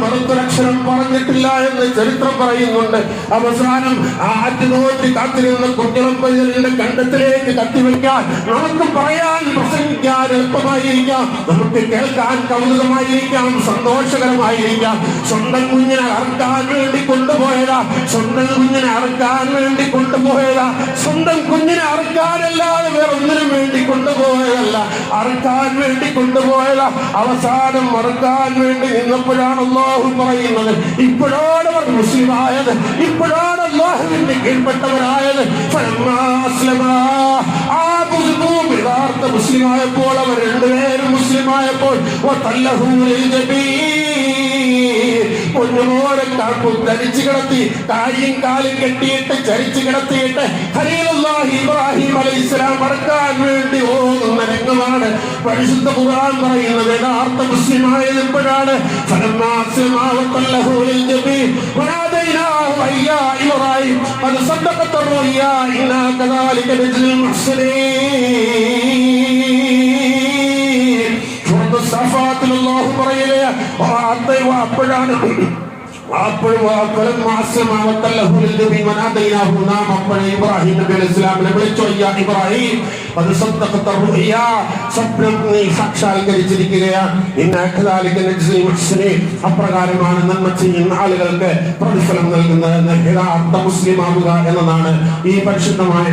മറുത്തരക്ഷരം പറഞ്ഞിട്ടില്ല എന്ന് ചരിത്രം പറയുന്നുണ്ട്. അവസാനം ആ ആറ്റുനോറ്റി കാത്തിരുന്ന കുട്ടികളും പൈതലിന്റെ കണ്ടത്തിലേക്ക് കത്തിവെക്കാൻ നമുക്ക് പറയാൻ പ്രസംഗിക്കാൻ എളുപ്പമായിരിക്കാം. നമുക്ക് കേൾക്കാൻ കൗതുകമായിരിക്കാം സന്തോഷകരമായിരിക്കാം. സ്വന്തം കുഞ്ഞിനെ അറക്കാൻ വേണ്ടി കൊണ്ടുപോയതാ. സ്വന്തം കുഞ്ഞിനെ അറക്കാൻ വേണ്ടി കൊണ്ടുപോയതാ. സ്വന്തം കുഞ്ഞിനെ അറക്കാനല്ലാതെ വേറെ ഒന്നിനും വേണ്ടി കൊണ്ടുപോയതല്ല. അറക്കാൻ വേണ്ടി കൊണ്ടുപോയതാ. അവസാനം മറക്കാൻ വേണ്ടി നിന്നപ്പോഴാണ് അള്ളാഹു പറയുന്നത്. ഇപ്പോഴാണ് അവർ മുസ്ലിമായത്. ഇപ്പോഴാണ് അള്ളാഹുവിന്റെ കീഴ്പ്പെട്ടവരായത്. ആ യഥാർത്ഥ മുസ്ലിമായപ്പോൾ അവർ രണ്ടുപേരും മുസ്ലിമായപ്പോൾ. പൊന്നുപോലെ ധരിച്ചു കിടത്തി കാര്യം കാലും കെട്ടിയിട്ട് ചരിച്ചു കിടത്തിയിട്ട് ഹരീലുള്ളാഹി ഇബ്രാഹിം അലൈഹി ഇസ്ലാം വേണ്ടി ഓടുന്ന രംഗമാണ് പരിശുദ്ധ ഖുർആൻ പറയുന്നത്. യഥാർത്ഥ മുസ്ലിമായത് ഇപ്പോഴാണ്. ഇബ്രാഹിം. അത് സന്തക്കത്തറോ ഇന്നാ കദാലിക നജ്ലുൽ മുഹ്സിനീൻ. പറയുകയാണ് "വഅത്തൈവ" അപ്പോഴാണ് അപ്പോഴും വാക്കലും മാസമാവത്തല്ലഹു ലിൽദബീൻ വനാദൈനാഹു നാം അപ്പോഴേ ഇബ്രാഹിം നബി അലൈഹി സ്വലാമിനെ വിളിച്ചു അയ്യാ ഇബ്രാഹിം അത് സദ്ദഖത റുഅ്യ സ്വപ്നം നീ സാക്ഷാത്കരിച്ചിരിക്കുകയാണ് അപ്രകാരമാണ് നന്മ ചെയ്യുന്ന ആളുകൾക്ക് പ്രതിഫലം നൽകുന്നത് യഥാർത്ഥ മുസ്ലിം ആവുക എന്നതാണ് ഈ പരിശുദ്ധമായ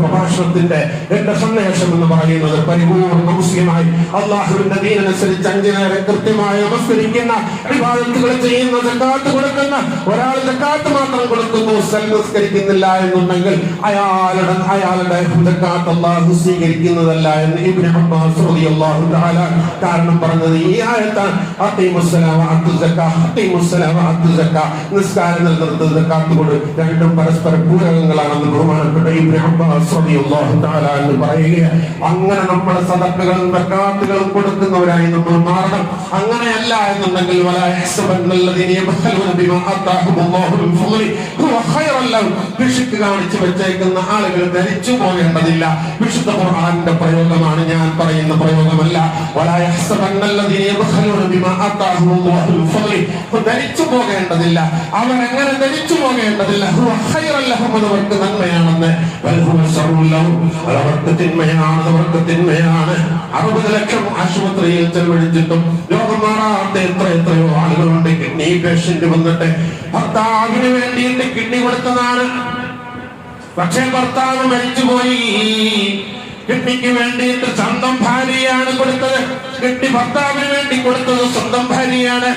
പ്രഭാഷണത്തിന്റെ എന്റെ സന്ദേശം എന്ന് പറയുന്നത്. പരിപൂർണ മുസ്ലിമായി അള്ളാഹുവിന്റെ ദീനനുസരിച്ച് അഞ്ചു നേരം കൃത്യമായി നമസ്കരിക്കുന്ന ഇബാദത്തുകൾ ചെയ്യുന്ന ജക്കാത്ത് കൊടുക്കുന്ന ഒരാൾ ജക്കാത്ത് മാത്രം കൊടുക്കുന്നു സൽസ്കരിക്കുന്നില്ല എന്നുണ്ടെങ്കിൽ അയാളുടെ അയാളുടെ സക്കാത്ത് അള്ളാഹു സ്വീകരിക്കുന്നതല്ല എന്ന് ഇബ്നു അബ്ബാസ് റളിയല്ലാഹു തആല കാരണം പറഞ്ഞത്. ഈ ആയത്താണ് അത്തീമുസ്സലാം അത്തു സക്കാ അത്തീമുസ്സലാം അത്തു സക്ക. നിസ്കാരം നിർത്തുന്നത് സക്കാത്ത് കൊടു. രണ്ടും പരസ്പര പൂരകങ്ങളാണെന്ന് ബഹുമാനപ്പെട്ട ഇബ്നു അബ്ബാസ് റളിയല്ലാഹു തആല എന്ന് പറയുകയാണ്. അങ്ങനെ നമ്മൾ സദഖകളും സക്കാത്തുകളും കൊടുക്കുന്നവരായി നമ്മൾ മാറണം. അങ്ങനെയല്ല എന്നുണ്ടെങ്കിൽ വല യഹ്സബന്നല്ലദീന യബ്ഖലൂന ബിമാ ആതാഹുമുല്ലാഹു മിൻ ഫളി. ഹുവ ഖൈറൻ ലഹും. പിശുക്ക് കാണിച്ചു വെച്ചേക്കുന്ന ആളുകൾ ധരിച്ചു പോകേണ്ടതില്ല. വിശുദ്ധ ഖുർആന്റെ പ്രയോഗമാണ് ഞാൻ പറയുന്ന പ്രയോഗമല്ല. ധരിച്ചു പോകേണ്ടതില്ല. അവർ എങ്ങനെ ധരിച്ചു പോകേണ്ടതില്ല? അവർക്ക് നന്മയാണെന്ന്. അവർക്ക് തിന്മയാണ് അവർക്ക് തിന്മയാണ്. അറുപത് ലക്ഷം ആശുപത്രിയിൽ ചെലവഴിച്ചിട്ടും രോഗം മാറാത്ത എത്ര എത്രയോ ആളുകളുണ്ട്. കിഡ്നി പേഷ്യന്റ് വന്നിട്ട് ഭർത്താവിന് വേണ്ടിയിട്ട് കിഡ്നി കൊടുത്തതാണ്. പക്ഷേ ഭർത്താവ് മരിച്ചുപോയി. കിഡ്നിക്ക് വേണ്ടിയിട്ട് സ്വന്തം ഭാര്യയാണ് കൊടുത്തത്. കിഡ്നി ഭർത്താവിന് വേണ്ടി കൊടുത്തത് സ്വന്തം ഭാര്യയാണ്.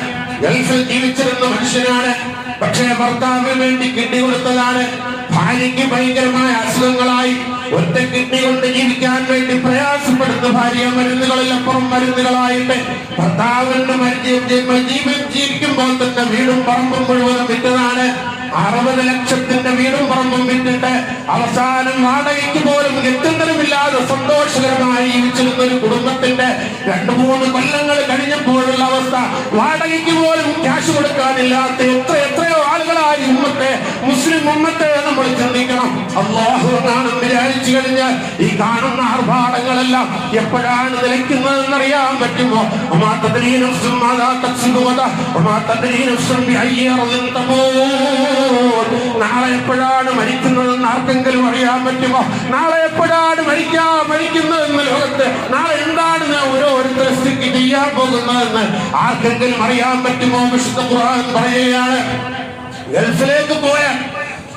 ഗൾഫിൽ ജീവിച്ചിരുന്ന മനുഷ്യനാണ്. പക്ഷേ ഭർത്താവിന് വേണ്ടി കിഡ്നി കൊടുത്തതാണ്. ഭാര്യയ്ക്ക് ഭയങ്കരമായ അസുഖങ്ങളായി. ഒറ്റ കിഡ്നി കൊണ്ട് ജീവിക്കാൻ വേണ്ടി പ്രയാസപ്പെടുന്ന ഭാര്യ മരുന്നുകളിൽ അപ്പുറം മരുന്നുകളായിട്ട് ഭർത്താവിന്റെ മരുന്ന് ജീവിക്കുമ്പോൾ തന്നെ വീടും പറമ്പും മുഴുവനും വിറ്റതാണ്. അറുപത് ലക്ഷത്തിന്റെ വീടും പറമ്പും വിട്ടിട്ട് അവസാനം നാടകയ്ക്ക് പോലും എത്തുന്നതുമില്ലാതെ സന്തോഷകരമായി ജീവിച്ചിരുന്ന ഒരു കുടുംബത്തിന്റെ രണ്ടു മൂന്ന് കൊല്ലങ്ങൾ കഴിഞ്ഞപ്പോഴുള്ള അവസ്ഥ. വാടകയ്ക്ക് പോലും ക്യാഷ് കൊടുക്കാനില്ലാത്ത എത്ര എത്രയോ ആളുകളായി ഉമ്മത്തെ മുസ്ലിം ഉമ്മത്തെ നമ്മൾ ചിന്തിക്കണം. അള്ളാഹു എന്നാണ് വിചാരിച്ചു കഴിഞ്ഞാൽ ഈ കാണുന്ന ആർഭാടങ്ങളെല്ലാം എപ്പോഴാണ് നിലയ്ക്കുന്നതെന്ന് അറിയാൻ പറ്റുമോ ഒമാത്തരീനും ഒമാത്തരീനും തമോ നാളെ എപ്പോഴാണ് മരിക്കുന്നതെന്ന് ആർക്കെങ്കിലും അറിയാൻ പറ്റുമോ? നാളെ എപ്പോഴാണ് മരിക്കാ മരിക്കുന്നതെന്ന് ലോകത്ത്? നാളെ എന്താണ് ഞാൻ ഓരോരുത്തർ സ്ഥിതി ചെയ്യാൻ പോകുന്നതെന്ന് ആർക്കെങ്കിലും അറിയാൻ പറ്റുമോ? വിശുദ്ധ കുറാൻ പറയുകയാണ്. ഗൾഫിലേക്ക് പോയ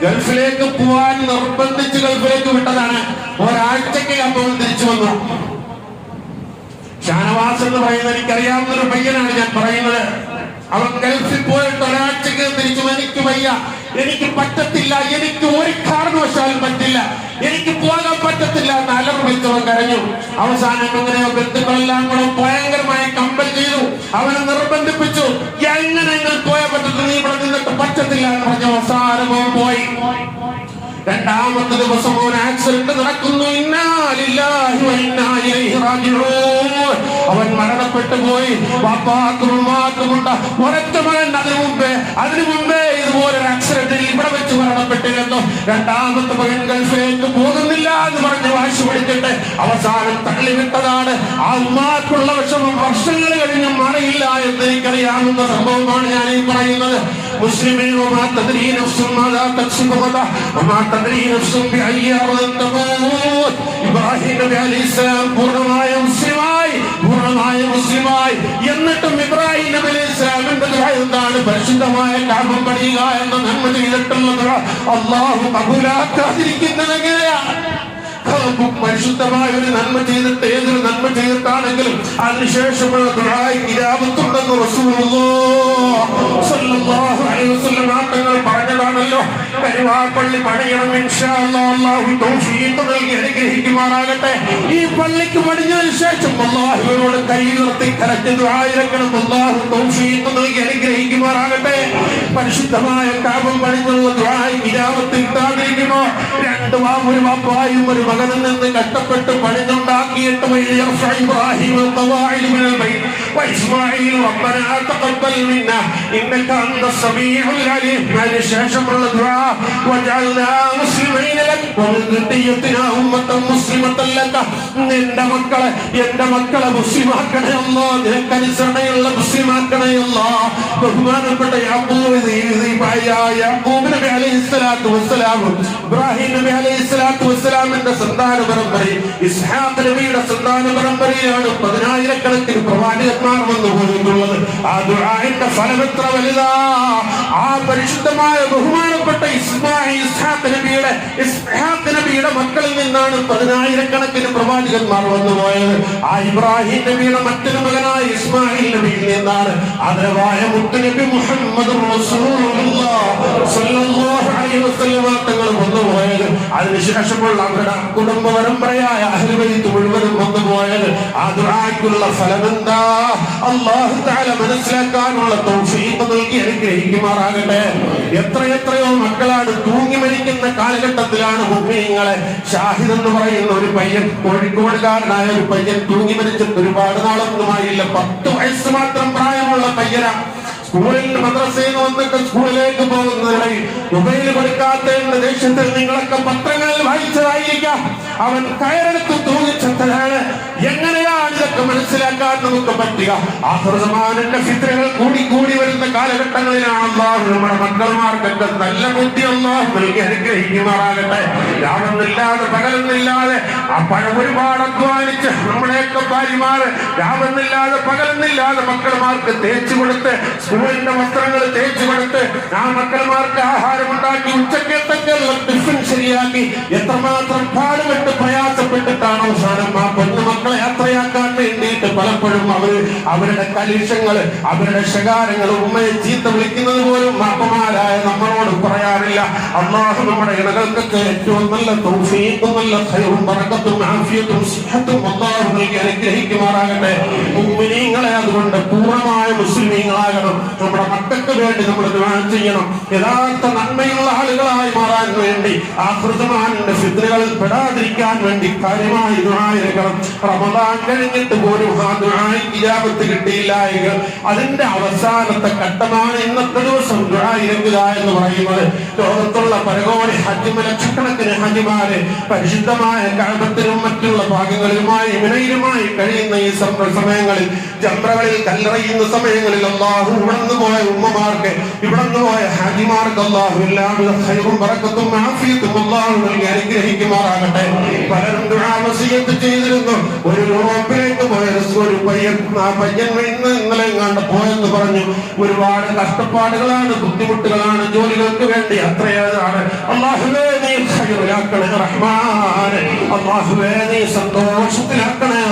ഗൾഫിലേക്ക് പോവാൻ നിർബന്ധിച്ച് ഗൾഫിലേക്ക് വിട്ടതാണ്. ഒരാഴ്ചക്ക് അപ്പോൾ തിരിച്ചു വന്നു. ഷാനവാസ് എന്ന് പറയുന്നത് എനിക്കറിയാവുന്ന ഒരു പയ്യനാണ് ഞാൻ പറയുന്നത്. അവൻ ഗൾഫിൽ പോയിട്ട് ഒരാഴ്ചക്ക് തിരിച്ചു എനിക്ക് പയ്യ എനിക്ക് പറ്റത്തില്ല എനിക്ക് ഒരു കാരണവശാലും പറ്റില്ല. എനിക്ക് പോകാൻ പറ്റത്തില്ല എന്ന് അലർ വിളിച്ചവൻ കരഞ്ഞു. അവസാനം എങ്ങനെയോ ബന്ധുക്കളെല്ലാം കൂടെ ഭയങ്കരമായി കമ്പൽ ചെയ്തു. അവനെ നിർബന്ധിപ്പിച്ചു. എങ്ങനെ പോയാൽ പറ്റത്തില്ല നീ ഇവിടെ നിന്നിട്ട് പറ്റത്തില്ല എന്ന് പറഞ്ഞു അവസാനം പോയി. രണ്ടാമത്തെ ദിവസം ഒരു ആക്സിഡന്റ് നടക്കുന്നു. അവൻ മരണപ്പെട്ടു പോയി. വാപ്പാക്കും ഉമ്മാക്കുമുണ്ട് ഒരൊറ്റ മകൻ അതിനു മുമ്പേ അതിനു മുമ്പേ ഇതുപോലെ ഒരു ആക്സിഡന്റിൽ ഇവിടെ വെച്ച് മരണപ്പെട്ടിരുന്നു. രണ്ടാമത്തെ മകൻ ഗൾഫിലേക്ക് പോകുന്നില്ല എന്ന് പറഞ്ഞ് വാശി പിടിച്ചിട്ട് അവസാനം തള്ളിവിട്ടതാണ്. ആ ഉമ്മാക്കുള്ള വിഷമം വർഷങ്ങൾ കഴിഞ്ഞ് മാറിയില്ല എന്ന് എനിക്കറിയാവുന്ന സംഭവമാണ് ഞാൻ ഈ പറയുന്നത്. മുസ്ലിമീൻ وما تدري نفس ماذا تكسب غدا وما تدري نفس بأي أرض تموت ഇബ്രാഹിം നബി അലൈഹി സ്വലാം പൂർണ്ണമായ മുസ്ലിമായി പൂർണ്ണമായ മുസ്ലിമായി എന്നിട്ടും ഇബ്രാഹിം നബി അലൈഹി സ്വലാമിന്റെ ദുആ എന്താണ് പരിശുദ്ധമായ കാബം പണിയുക എന്ന നന്മ ചെയ്തിട്ടുള്ള ദുആ അള്ളാഹു കബൂലാക്കാതിരിക്കുന്നത് എങ്ങനെയാണ് നമുക്ക് പരിശുദ്ധമായ ഒരു നന്മ ചെയ്തിട്ട് ഏതൊരു നന്മ ചെയ്തിട്ടാണെങ്കിലും അതിനുശേഷമുള്ള ദുആയി കിരാമത്തുണ്ടെന്ന് തങ്ങൾ പറഞ്ഞതാണല്ലോ. കരുവാപ്പള്ളി പണിയണം ഇൻഷാ അല്ലാഹ് അല്ലാഹു തൗഫീഖ് നൽകി അനുഗ്രഹിക്കുമാറാകട്ടെ ഈ പള്ളിക്ക് പണിഞ്ഞതിന് ശേഷം അള്ളാഹുവിനോട് കൈ നിർത്തി കരഞ്ഞ് ദുആയിരക്കണം അല്ലാഹു തൗഫീഖ് നൽകി അനുഗ്രഹിക്കുമാറാകട്ടെ പരിശുദ്ധമായ കാപം പണിഞ്ഞുള്ള ദുആയി കിരാമത്ത് കിട്ടാതിരിക്കുമോ രണ്ട് വാ ഒരു വാപ്പായും ഒരു മകനിൽ നിന്ന് കഷ്ടപ്പെട്ട് പണിതുണ്ടാക്കിയിട്ട് വഴി ഇബ്രാഹിം القواعد من البيت وإسماعيل ربنا تقبل منا إنك أنت السميع العليم هذه الشاشة من الدعاء واجعلنا مسلمين لك ومن ذريتنا أمة مسلمة لك നിന്റെ മക്കളെ എന്റെ മക്കളെ മുസ്ലിമാക്കണേ അല്ലോ നിനക്ക് അനുസരണയുള്ള മുസ്ലിമാക്കണേ അല്ലോ ബഹുമാനപ്പെട്ട യാക്കൂബ് യാക്കൂബ് നബി അലൈഹി സ്വലാത്തു വസ്സലാം ഇബ്രാഹിം നബി അലൈഹി സ്വലാത്തു വസ്സലാമിന്റെ സന്താന പരമ്പരയിൽ ഇസ്ഹാഖ് നബിയുടെ സന്താന പരമ്പരയിലാണ് പതിനായിരക്കണക്കിന് പ്രവാചകന്മാർ വന്നു പോയിട്ടുള്ളത് ആ ദുആന്റെ ഫലം എത്ര വലുതാ ആ പരിശുദ്ധമായ ബഹുമാനപ്പെട്ട ഇസ്മായിൽ ഇസ്ഹാഖ് നബിയുടെ ഇസ്ഹാഖ് നബിയുടെ മക്കളിൽ നിന്നാണ് പതിനായിരക്കണക്കിന് പ്രവാചകന്മാർ വന്നുപോയത് ആ ഇബ്രാഹിം നബിയുടെ മറ്റൊരു മകനായ ഇസ്മായിൽ നബിയിൽ നിന്നാണ് ആദരവായ മുത്തുനബി മുഹമ്മദ് തങ്ങൾ വന്നുപോയത് അതിനുശേഷമുള്ള അവരുടെ കുടുംബ പരമ്പരയായ അഹ്ലുബൈത്ത് മുഴുവനും വന്നുപോയത് ആ ദുആയ്ക്കുള്ള ഫലമെന്താ? അള്ളാഹു മനസ്സിലാക്കാനുള്ള തൗഫീഖ് നൽകി അനുഗ്രഹിക്കുമാറാകട്ടെ. എത്ര എത്രയോ മക്കളാണ് തൂങ്ങി മരിക്കുന്ന കാലഘട്ടത്തിലാണ് മുഗ്മിനീങ്ങളെ ഷാഹിദ് എന്ന് പറയുന്ന ഒരു പയ്യൻ കോഴിക്കോടുകാരനായ ഒരു പയ്യൻ തൂങ്ങി മരിച്ചിട്ട് ഒരുപാട് നാളൊന്നുമായില്ല പത്ത് വയസ്സ് മാത്രം പ്രായമുള്ള പയ്യനാ. സ്കൂളിൽ മദ്രസയിൽ വന്നിട്ട് സ്കൂളിലേക്ക് പോകുന്നതിനായി മൊബൈൽ കൊടുക്കാത്തതിന്റെ ദേഷ്യത്തിൽ നിങ്ങളൊക്കെ പത്രങ്ങളിൽ വായിച്ചതായിരിക്കാം. അവൻ കയറെടുത്ത് തൂങ്ങിച്ചതാണ് എങ്ങനെയാണ് ഇതൊക്കെ മനസ്സിലാക്കാൻ നമുക്ക് പറ്റുക? ആഹൃതമാനന്റെ ചിത്രങ്ങൾ കൂടി കൂടി വരുന്ന കാലഘട്ടങ്ങളിലാണല്ലോ നമ്മുടെ മക്കളുമാർക്കൊക്കെ നല്ല ബുദ്ധി അള്ളാഹു നൽകി അനുഗ്രഹിക്കുമാറാകട്ടെ. രാവെന്നില്ലാതെ പകലെന്നില്ലാതെ ആ ഒരുപാട് അധ്വാനിച്ച് നമ്മുടെയൊക്കെ ഭാര്യമാര് രാവെന്നില്ലാതെ പകലെന്നില്ലാതെ മക്കളുമാർക്ക് തേച്ചു കൊടുത്ത് സ്കൂളിന്റെ വസ്ത്രങ്ങൾ തേച്ചു കൊടുത്ത് ആ മക്കൾമാർക്ക് ആഹാരം ഉണ്ടാക്കി ഉച്ചക്കത്തൊക്കെയുള്ള ടിഫിൻ ശരിയാക്കി എത്രമാത്രം പാടുപെട്ട് പ്രയാസപ്പെട്ടിട്ടാണ് അവസാനം ആ പെണ്ണു മക്കളെ യാത്രയാക്കാൻ വേണ്ടിയിട്ട് പലപ്പോഴും അവർ അവരുടെ കലുഷങ്ങൾ അവരുടെ ശകാരങ്ങൾ ഉമ്മയെ ചീത്ത വിളിക്കുന്നത് പോലും മാപ്പമാരായ നമ്മളോട് പറയാറില്ല. അള്ളാഹു നമ്മുടെ ഇണകൾക്കൊക്കെ ഏറ്റവും നല്ല തൗഫീഖും നല്ല ഖൈറും ബറക്കത്തും ആഫിയത്തും സിഹത്തും അള്ളാഹു നൽകി അനുഗ്രഹിക്കുമാറാകട്ടെ. മുഅ്മിനീങ്ങളെ അതുകൊണ്ട് പൂർണമായ മുസ്ലിമീങ്ങളാകണം. നമ്മുടെ മക്കൾക്ക് വേണ്ടി നമ്മൾ ദുആ ചെയ്യണം. യഥാർത്ഥ നന്മയുള്ള ആളുകളായി മാറാൻ വേണ്ടി ആ ഹൃദമാനിന്റെ ഫിദ്രകളിൽ പെടാതിരിക്കാൻ വേണ്ടി കാര്യമായി ദുരായിരിക്കണം റമദാൻ കഴിഞ്ഞിട്ട് പോലും ആ ദുരായി ഇജാബത്ത് കിട്ടിയില്ല എങ്കിൽ അതിന്റെ അവസാനത്തെ ഘട്ടമാണ് ഇന്നത്തെ ദിവസം ദുആയിരക്കുക എന്ന് പറയുന്നത്. ലോകത്തുള്ള പരകോടി ഹജ്ജിമ ലക്ഷക്കണക്കിന് ഹജിമാര് പരിശുദ്ധമായ കഴബത്തിനും മറ്റുള്ള ഭാഗങ്ങളിലുമായി വിനയിലുമായി കഴിയുന്ന ഈ സമ- സമയങ്ങളിൽ ജംറകളിൽ കല്ലെറിയുന്ന സമയങ്ങളിൽ അള്ളാഹു ഇവിടുന്ന് പോയ ഉമ്മമാർക്ക് ഇവിടുന്ന് പോയ ഹാജിമാർക്ക് അള്ളാഹു എല്ലാവിധ ഹൈറും പറക്കത്തും ആഫിയത്തും അള്ളാഹു നൽകി അനുഗ്രഹിക്കുമാറാകട്ടെ. പലരും ദുരാമസീയത്ത് ചെയ്തിരുന്നു. ഒരു യൂറോപ്പിലേക്ക് പോയ ഒരു പയ്യൻ ആ പയ്യൻ ഇന്ന് ഇന്നലെ കണ്ട് പോയെന്ന് പറഞ്ഞു. ഒരുപാട് കഷ്ടപ്പാടുകളാണ് ബുദ്ധിമുട്ടുകളാണ് ജോലികൾക്ക് വേണ്ടി അത്രയാണ് അള്ളാഹുവേ നീ ഖൈറിലാക്കണേ റഹ്മാനെ. അള്ളാഹുവേ നീ സന്തോഷത്തിലാക്കണേ